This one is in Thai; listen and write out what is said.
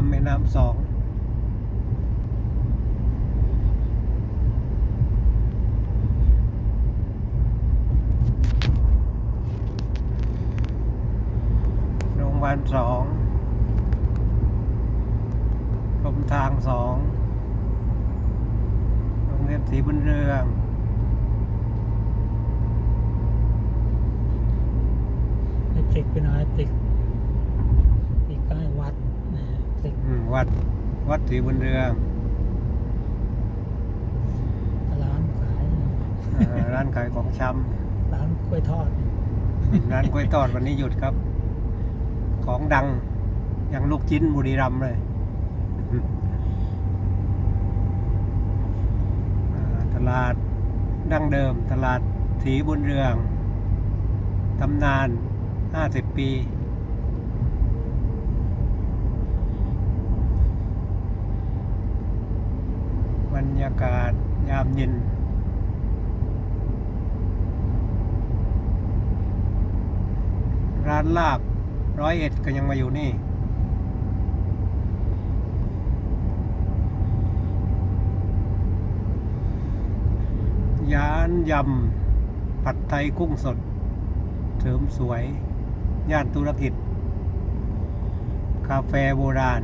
ามแม่น้ำสองโรงพยาบาลสองกรมทางสองโรงเรียนศรีบุญเรืองติดไปหน่อยติดติดใก ติดอืมวัด วัดศรีบุญเรืองร้านขายเอ่อร้านขายของชำ ร้านกล้วยทอดร้านกล้วยทอดวันนี้หยุดครับ ของดังอย่างลูกชิ้นบุรีรัมย์เลยอ่าตลาดดั้งเดิม ตลาดสีบุญเรืองตำนาน 50 ปี บ รรยากาศยามเย็นร้านลาบร้อยเอ็ดก็ยังมาอยู่นี่ยานยำผัดไทยกุ้งสดเสริมสวย ย่านธุรกิจกาแฟโบราณ